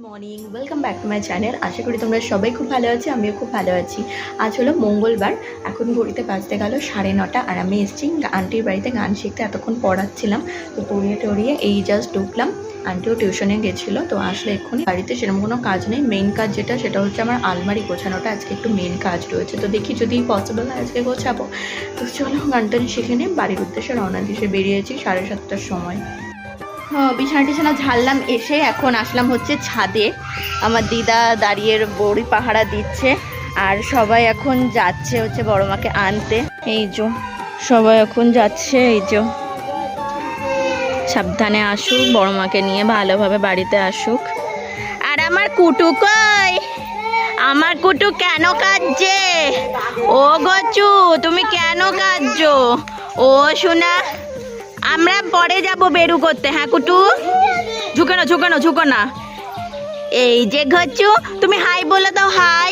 Morning welcome back to my channel আশা করি তোমরা সবাই খুব ভালো আছি, আমিও খুব ভালো আছি। আজ হলো মঙ্গলবার, এখন ঘড়িতে বাজতে গেল সাড়ে নটা আর আমি এসেছি আন্টির বাড়িতে গান শিখতে, এতক্ষণ পড়াচ্ছিলাম। তো পড়িয়ে টড়িয়ে এই জাস্ট ঢুকলাম। আন্টিও টিউশনে গেছিল, তো আসলে এক্ষুনি বাড়িতে সেরকম কোনো কাজ নেই। মেন কাজ যেটা, সেটা হচ্ছে আমার আলমারি গোছানোটা। আজকে একটু মেন কাজ রয়েছে। তো দেখি যদি পসিবল হয় আজকে গোছাবো। তো চলো গানটা শিখে নিয়ে বাড়ির উদ্দেশ্যে রওনা দিয়ে বেরিয়েছি সাড়ে সাতটার সময়। বিছানা টিছানা ঝাড়লাম, এসে এখন আসলাম হচ্ছে ছাদে। আমার দিদা দাঁড়িয়ে বড়ি পাহারা দিচ্ছে, আর সবাই এখন যাচ্ছে হচ্ছে বড় মাকে আনতে। এই যে, সবাই এখন যাচ্ছে, এই যে। সাবধানে আসুক, বড় মাকে নিয়ে ভালোভাবে বাড়িতে আসুক। আর আমার কুটু আমার কুটু কেন কাঁদছে? ও গচু তুমি কেন কাঁদছো? ও শোনা আমরা পরে যাব বেরু করতে হ্যাঁ কুটু? ঝুঁকে না ঝুঁকে না ঝুঁকো না। এই যে ঘচু তুমি হাই বলে দাও হাই।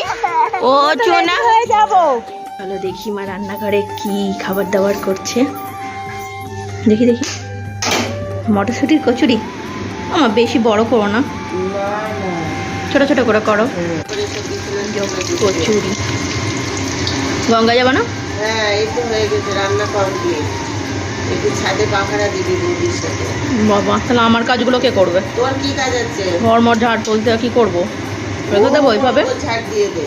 ও চুনা। হয়ে যাব। চলো দেখি মা রান্নাঘরে কি খাবার দাবার করছে। দেখি দেখি। মটরশুটির কচুরি? আমার বেশি বড় করো না। ছোট ছোট করে করো। কচুরি। গঙ্গা যাব না? হ্যাঁ এই তো হয়ে গেছে রান্না কমপ্লিট। একটু ছাদে পাখারা দিবি বৌদির সাথে বাবা তাহলে আমার কাজগুলো কে করবে? তোর কি কাজ আছে? ঘর মর ঝাড় তুলতে কি করব? রেখে দেবো ওইভাবে ও দিয়ে দে।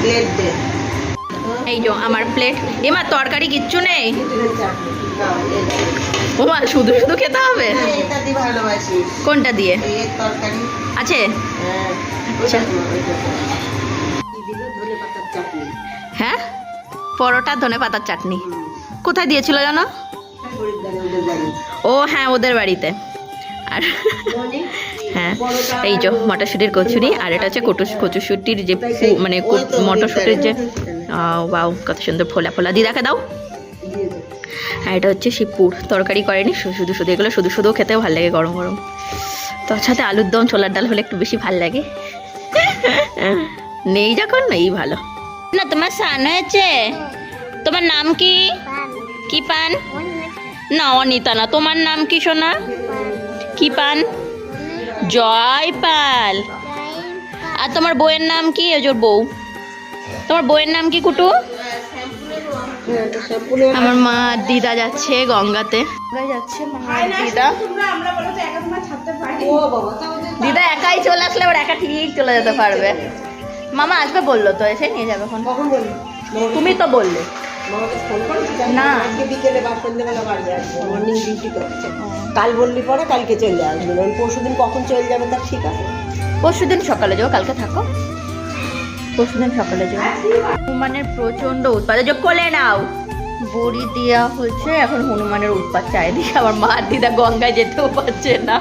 প্লেট দে। এই যে আমার প্লেট এমা তরকারি কিচ্ছু নেই? ওমা শুধু শুধু খেতে হবে? হ্যাঁ, কোনটা দিয়ে? আছে? হ্যাঁ আচ্ছা। হ্যাঁ? পরোটা, ধনে পাতার চাটনি। কোথায় দিয়েছিল জানো? ও হ্যাঁ ওদের বাড়িতে। আর হ্যাঁ এই যে মটরশুটির কচুরি, আর এটা হচ্ছে কটু কচুশুটির যে মানে মটরশুটির যে বাউ কত সুন্দর ফোলা ফোলা। দিদাকে দাও। আর এটা হচ্ছে শিবপুর তরকারি করেনি শুধু শুধু এগুলো শুধু শুধু খেতেও ভালো লাগে গরম গরম। তোর সাথে আলুর দম, ছোলার ডাল হলে একটু বেশি ভালো লাগে। নেই যখন এই ভালো। না, তোমার সান হয়েছে? তোমার নাম কি? কি পান? না অনিতা না। তোমার নাম কি সোনা? কি পান? জয় পাল আর তোমার বউয়ের নাম কি? ওর বউ। তোমার বউয়ের নাম কি কুটু? হ্যাঁ, আমার মা দিদা যাচ্ছে গঙ্গাতে। যাচ্ছে মা দিদা। দিদা একাই চলে আসলে আবার একা ঠিক চলে যেতে পারবে। মামা আসবে বলল তো এসে নিয়ে যাবে এখন। তুমি তো বললে। না। আজকে বিকেলে বা সন্ধ্যেবেলা বাড়ি আসবে মর্নিং ডিউটি করছে। কাল বললি পরে কালকে চলে আসবে। পরশু দিন কখন চলে যাবে তার ঠিক আছে। পরশু দিন সকালে যাও কালকে থাকো। পরশু দিন সকালে যাও হনুমানের প্রচণ্ড উৎপাত। যোগ কোলে নাও। বড়ি দেওয়া হচ্ছে এখন হনুমানের উৎপাত চারিদিকে। আমার মা দিদা গঙ্গায় যেতেও পারছে না।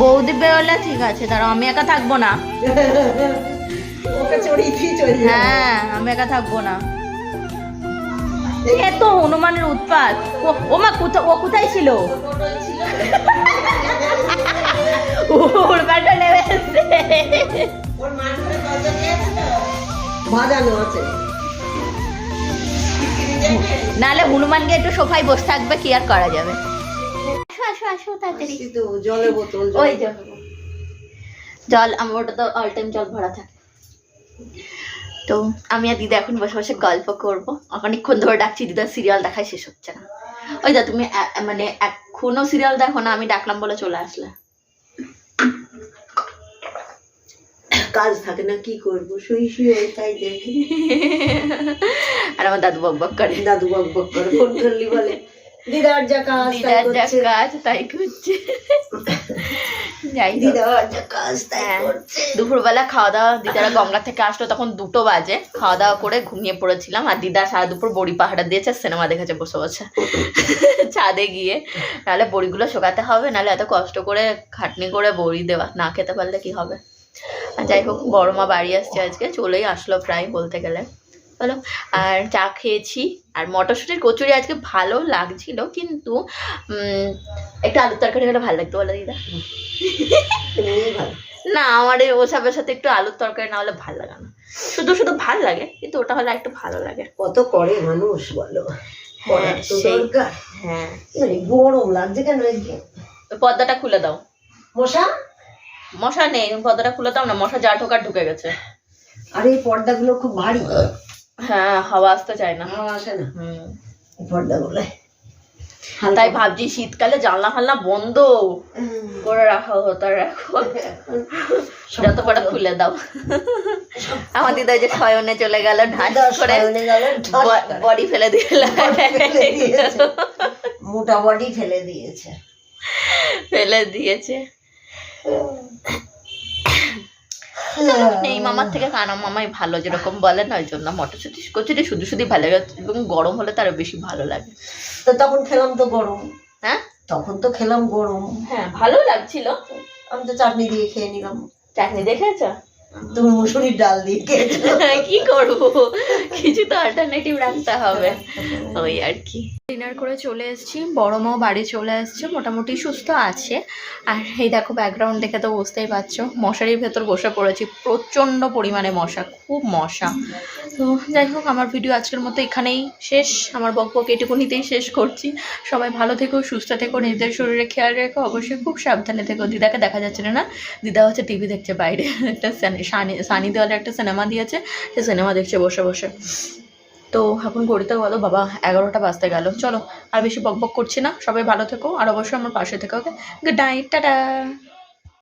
বৌদি বেরোলে ঠিক আছে দাঁড়াও আমি একা থাকব না। হ্যাঁ আমি একা থাকব না। এত হনুমানের উৎপাত। ও- ও মা কোথা ও কোথায় ছিল? নেমে এসছে আছে আছে। নালে হনুমানকে একটু সোফায় বসে থাকবে কি আর করা যাবে? আসো আসো আসো তাড়াতাড়ি। জলের বোতল। ওই জল আমার ওটা তো অল টাইম জল ভরা থাকে। তো আমি আর দিদা এখন বসে বসে গল্প করব। অনেকক্ষণ ধরে ডাকছি দিদা সিরিয়াল দেখাই শেষ হচ্ছে না। ওই দা তুমি মানে এখনও সিরিয়াল দেখো না আমি ডাকলাম বলে চলে আসলে। কাজ থাকে না কি করব? শুই শুয়ে তাই দেখি। আর আমার দাদু বক বক করে। দাদু বক বক করে ফোন করলি বলে। দিদার যা কাজ দিদার যা কাজ তাই করছে। যাই দিদার যা কাজ তাই হ্যাঁ। করছে। দুপুরবেলা খাওয়া দাওয়া দিদারা গঙ্গা থেকে আসলো তখন দুটো বাজে। খাওয়া দাওয়া করে ঘুমিয়ে পড়েছিলাম আর দিদা সারা দুপুর বড়ি পাহাড়া দিয়েছে সিনেমা দেখেছে বসে বসে। ছাদে গিয়ে। নাহলে বড়িগুলো শোকাতে হবে নাহলে এত কষ্ট করে খাটনি করে বড়ি দেওয়া না খেতে পারলে কি হবে? আর যাই হোক বড় মা বাড়ি আসছে আজকে চলেই আসলো প্রায় বলতে গেলে। বলো আর চা খেয়েছি। আর মটরশুঁটির কচুরি আজকে ভালো লাগছিল কিন্তু একটু আলুর তরকারি হলে ভালো লাগতো বলো দিদা। না আমার ওসবের সাথে একটু আলুর তরকারি না হলে ভালো লাগে না। শুধু শুধু ভালো লাগে কিন্তু ওটা হলে একটু ভালো লাগে। কত করে মানুষ বলো। দরকার। হ্যাঁ। গরম লাগছে কেন পর্দাটা খুলে দাও। মশা? মশা নেই পর্দাটা খুলে দাও না মশা যা ঢোকার ঢুকে গেছে। আর এই পর্দাগুলো খুব ভারী। হ্যাঁ হাওয়া আসতে চায় না। হাওয়া আসে না। হুম। এই পর্দাগুলো তাই ভাবছি শীতকালে জানলা ফালনা বন্ধ। করে রাখা হতো আর এখন। যত পারে খুলে দাও। আমার দিদা যে শয়নে চলে গেল ঢাস করে বডি ফেলে দিল মোটা বডি ফেলে দিয়েছে। ফেলে দিয়েছে। এই মামার থেকে কারণ মামাই ভালো যেরকম বলে না ওই জন্য মটরশুঁটি কচুরি শুধু শুধু ভালো লাগে। এবং গরম হলে তার বেশি ভালো লাগে। তো তখন খেলাম তো গরম। হ্যাঁ? তখন তো খেলাম গরম। হ্যাঁ ভালো লাগছিল। আমি তো চাটনি দিয়ে খেয়ে নিলাম। চাটনি দেখেছ তুমি মুসুরির ডাল দিয়ে কি করব? কিছু তো অল্টারনেটিভ রাখতে হবে। ওই আর কি। ডিনার করে চলে এসেছি। বড় মাও বাড়ি চলে এসছে মোটামুটি সুস্থ আছে। আর এই দেখো ব্যাকগ্রাউন্ড দেখে তো বুঝতেই পারছ মশারির ভেতর বসে পড়েছি প্রচণ্ড পরিমাণে মশা খুব মশা। তো যাই হোক, আমার ভিডিও আজকের মতো এখানেই শেষ। আমার বক বক এটুকুনিতেই শেষ করছি। সবাই ভালো থেকো, সুস্থ থেকো, নিজেদের শরীরে খেয়াল রেখো, অবশ্যই খুব সাবধানে থেকো। দিদাকে দেখা যাচ্ছে না দিদা হচ্ছে টিভি দেখছে বাইরে। একটা সানি- সানি দেওয়ালে একটা সিনেমা দিয়েছে, সে সিনেমা দেখছে বসে বসে। তো এখন ঘড়িতে বলো বাবা, এগারোটা বাজতে গেল। চলো, আর বেশি বক বক করছি না। সবাই ভালো থেকো, আর অবশ্যই আমার পাশে থেকো ওকে গুড নাইট টাটা